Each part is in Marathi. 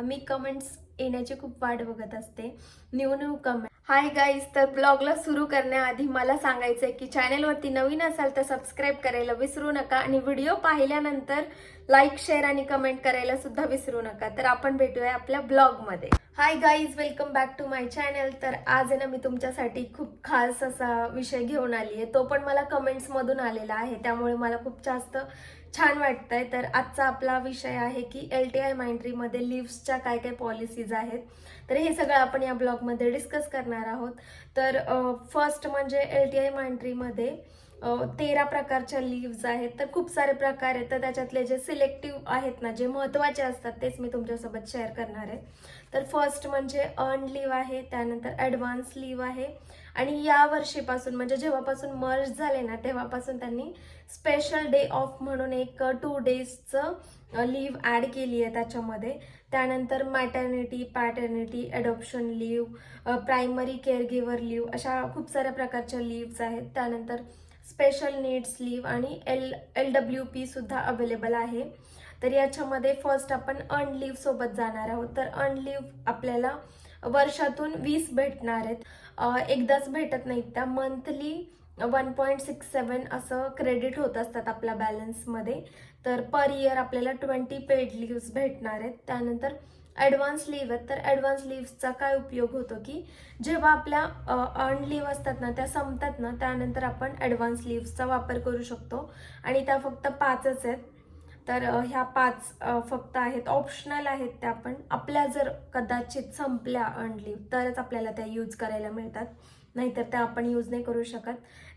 मी कमेंट्स येण्याची खूप वाट बघत असते. New new comment hi guys तर ब्लॉगला सुरू करण्याआधी मला सांगायचं आहे की चॅनेलवरती नवीन असाल तर सबस्क्राईब करायला विसरू नका आणि व्हिडिओ पाहिल्यानंतर लाईक शेअर आणि कमेंट करायला सुद्धा विसरू नका. तर आपण भेटूया आपल्या ब्लॉगमध्ये hi guys welcome back to my channel तर आज आहे ना मी तुमच्यासाठी खूप खास असा विषय घेऊन आली आहे तो पण मला कमेंट्समधून आलेला आहे. त्यामुळे मला खूप जास्त छान वाटतंय. तर आजचा आपला विषय आहे की एल टी आय माइंड्रीमध्ये लिव्सच्या काय काय पॉलिसीज आहेत. तर हे सगळं आपण या ब्लॉगमध्ये डिस्कस करणार आहोत. तर फर्स्ट म्हणजे एल टी आय माइंड्रीमध्ये तेरा प्रकारच्या लीव्ज आहेत तर खूप सारे प्रकार आहेत. तर त्याच्यातले जे सिलेक्टिव्ह आहेत ना जे महत्त्वाचे असतात तेच मी तुमच्यासोबत शेअर करणार आहे. तर फर्स्ट म्हणजे अर्न लिव्ह आहे त्यानंतर ॲडव्हान्स लीव आहे. आणि या वर्षीपासून म्हणजे जेव्हापासून मर्ज झाले ना तेव्हापासून त्यांनी स्पेशल डे ऑफ म्हणून एक टू डेजचं लीव ॲड केली आहे त्याच्यामध्ये. त्यानंतर maternity paternity adoption leave primary care giver leave अशा खूप साऱ्या प्रकारच्या लिव्ज आहेत. त्यानंतर स्पेशल नीड्स लीव आणि एल एल डब्ल्यू पी सुद्धा अवेलेबल आहे. तर याच्यामध्ये फर्स्ट आपण अर्न सोबत जाणार आहोत. तर अर्न आपल्याला वर्षातून वीस भेटणार आहेत. एकदाच भेटत नाहीत त्या. Monthly one point six seven असं क्रेडिट होत असतात आपल्या बॅलन्समध्ये तर पर इयर आपल्याला ट्वेंटी पेड लिव्स भेटणार आहेत. त्यानंतर ॲडव्हान्स लिव्ह आहेत तर ॲडव्हान्स लिव्हचा काय उपयोग होतो की जेव्हा आपल्या अर्न लिव्ह असतात ना त्या संपतात ना त्यानंतर आपण ॲडव्हान्स लिव्हचा वापर करू शकतो. आणि त्या फक्त पाचच आहेत. तर ह्या पाच फक्त आहेत. ऑप्शनल आहेत त्या पण. आपल्या जर कदाचित संपल्या अर्न तरच आपल्याला त्या यूज करायला मिळतात. नाहीतर त्या आपण यूज नाही करू शकत.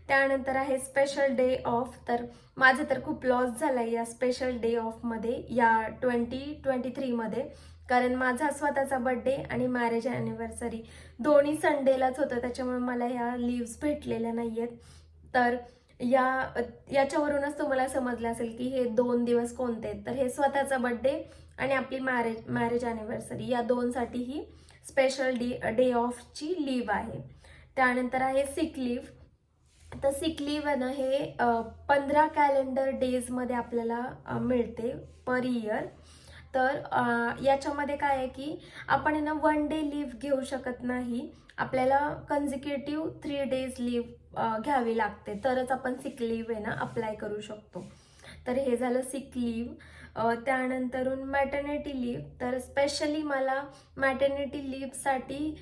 त्यानंतर आहे स्पेशल डे ऑफ तर माझं तर खूप लॉस झाला आहे या स्पेशल डे ऑफमध्ये या ट्वेंटी ट्वेंटी थ्रीमध्ये कारण माझा स्वतःचा बड्डे आणि मॅरेज ॲनिव्हर्सरी दोन्ही संडेलाच होतं. त्याच्यामुळे मला ह्या लिव्स भेटलेल्या नाही आहेत तर या याच्यावरूनच तुम्हाला समजलं असेल की हे दोन दिवस कोणते आहेत. तर हे स्वतःचा बड्डे आणि आपली मॅरेज मॅरेज ॲनिव्हर्सरी या दोनसाठी ही स्पेशल डी डे ऑफची लीव आहे. त्यानंतर आहे सिक लीव्ह तर सिक लीव आहे ना हे पंधरा कॅलेंडर डेजमध्ये आपल्याला मिळते पर इयर तर याच्यामध्ये काय आहे की आपण ना वन डे लीव्ह घेऊ शकत नाही. आपल्याला कन्झिक्युटिव्ह थ्री डेज लीव्ह घ्यावी लागते. तरच आपण सिक लीव आहे ना अप्लाय करू शकतो. तर हे झालं सिक लीव त्यानंतरून मॅटर्निटी लीव तर स्पेशली मला मॅटर्निटी लीवसाठी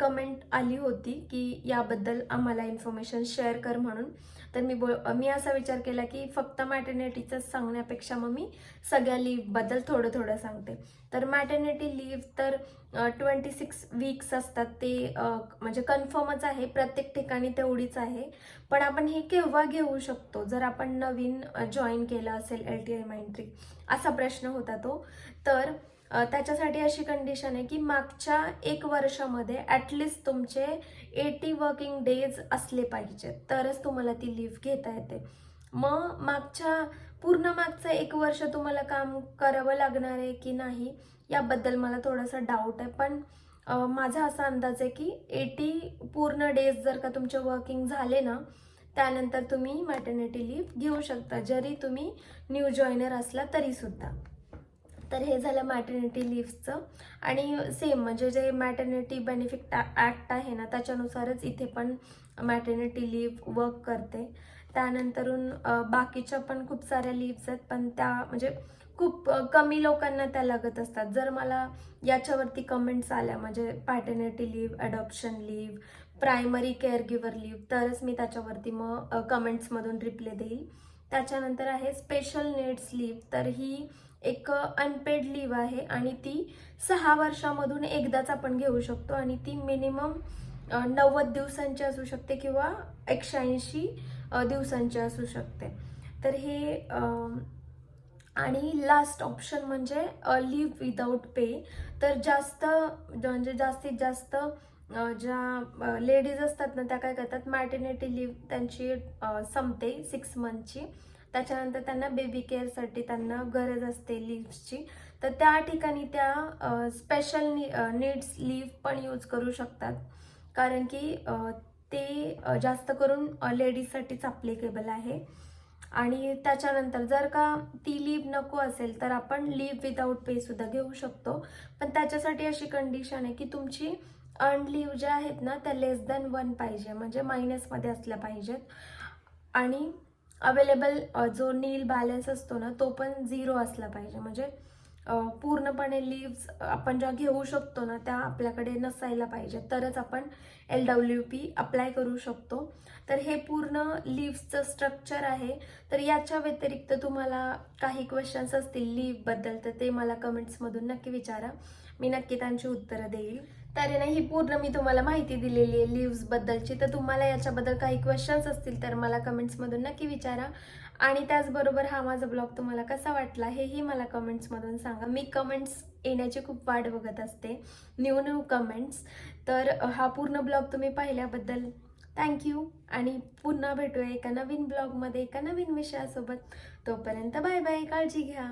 कमेंट आली होती की याबद्दल आम्हाला इन्फॉर्मेशन शेअर कर म्हणून. तर मी बोल मी असा विचार केला की फक्त मॅटर्निटीचंच सांगण्यापेक्षा मग मी सगळ्या लीवबद्दल थोडं थोडं सांगते. तर मॅटर्निटी लीव तर ट्वेंटी सिक्स वीक्स असतात ते म्हणजे कन्फर्मच आहे प्रत्येक ठिकाणी तेवढीच आहे. पण आपण हे केव्हा घेऊ शकतो? जर आपण नवीन जॉईन केलं असेल एल टी आय माइंट्री असा प्रश्न होता तो. तर त्याच्यासाठी अशी कंडिशन आहे की मागच्या एक वर्षामध्ये ॲटलिस्ट तुमचे एटी वर्किंग डेज असले पाहिजेत तरच तुम्हाला ती लिव्ह घेता येते. मग मागच्या पूर्ण मागचं एक वर्ष तुम्हाला काम करावं लागणार आहे की नाही याबद्दल मला थोडासा डाऊट आहे. पण माझा असा अंदाज आहे की एटी पूर्ण डेज जर का तुमचे वर्किंग झाले ना त्यानंतर तुम्ही मॅटर्निटी लीव्ह घेऊ शकता. जरी तुम्ही न्यू जॉईनर असला तरीसुद्धा तर हे झालं मॅटर्निटी लिव्हचं आणि सेम म्हणजे जे मॅटर्निटी बेनिफिट ॲक्ट आहे ना त्याच्यानुसारच इथे पण मॅटर्निटी लिव्ह वर्क करते. त्यानंतरून बाकीच्या पण खूप साऱ्या लिव्स आहेत पण त्या म्हणजे खूप कमी लोकांना त्या लागत असतात. जर मला याच्यावरती कमेंट्स आल्या म्हणजे paternity leave adoption leave primary care giver leave तरच मी त्याच्यावरती मग कमेंट्समधून रिप्ले देईल. त्याच्यानंतर आहे स्पेशल नीड्स लिव्ह तर ही एक अनपेड लिव्ह आहे आणि ती सहा वर्षामधून एकदाच आपण घेऊ शकतो आणि ती मिनिमम नव्वद दिवसांची असू शकते किंवा एकशे ऐंशी दिवसांची असू शकते. तर हे आणि लास्ट ऑप्शन म्हणजे लिव्ह विदाऊट पे तर जास्त म्हणजे जास्तीत जास्त ज्या लेडीज असतात ना त्या काय करतात मॅटर्निटी लिव्ह त्यांची संपते सिक्स मंथची त्याच्यानंतर त्यांना बेबी केअरसाठी त्यांना गरज असते लिव्हची तर त्या ठिकाणी त्या स्पेशल नीड्स लिव्ह पण यूज करू शकतात. कारण की ते जास्त करून लेडीजसाठीच अप्लिकेबल आहे. आणि त्याच्यानंतर जर का ती लीव नको असेल तर आपण लीव विदाऊट पे सुद्धा घेऊ शकतो. पण त्याच्यासाठी अशी कंडिशन आहे की तुमची अर्न लीव ज्या आहेत ना त्या लेस दॅन वन पाहिजे. म्हणजे मायनसमध्ये असल्या पाहिजेत. आणि अवेलेबल जो नील बॅलन्स असतो ना तो पण झिरो असला पाहिजे. म्हणजे पूर्णपणे लिव्स आपण ज्या घेऊ शकतो ना त्या आपल्याकडे नसायला पाहिजे. तरच आपण एल डब्ल्यू पी अप्लाय करू शकतो. तर हे पूर्ण लीव्सचं स्ट्रक्चर आहे. तर याच्या व्यतिरिक्त तुम्हाला काही क्वेश्चन्स असतील लीव्हबद्दल तर ते मला कमेंट्समधून नक्की विचारा. मी नक्की त्यांची उत्तरं देईल. तर ना ही पूर्ण मी तुम्हाला माहिती दिलेली आहे लिव्स बद्दलची. तर तुम्हाला याच्याबद्दल काही क्वेश्चन्स असतील तर मला कमेंट्समधून नक्की विचारा. आणि त्याचबरोबर हा माझा ब्लॉग तुम्हाला कसा वाटला हेही मला कमेंट्समधून सांगा. मी कमेंट्स येण्याची खूप वाट बघत असते. न्यू न्यू कमेंट्स तर हा पूर्ण ब्लॉग तुम्ही पाहिल्याबद्दल थँक्यू आणि पुन्हा भेटूया एका नवीन ब्लॉगमध्ये एका नवीन विषयासोबत. तोपर्यंत बाय बाय काळजी घ्या.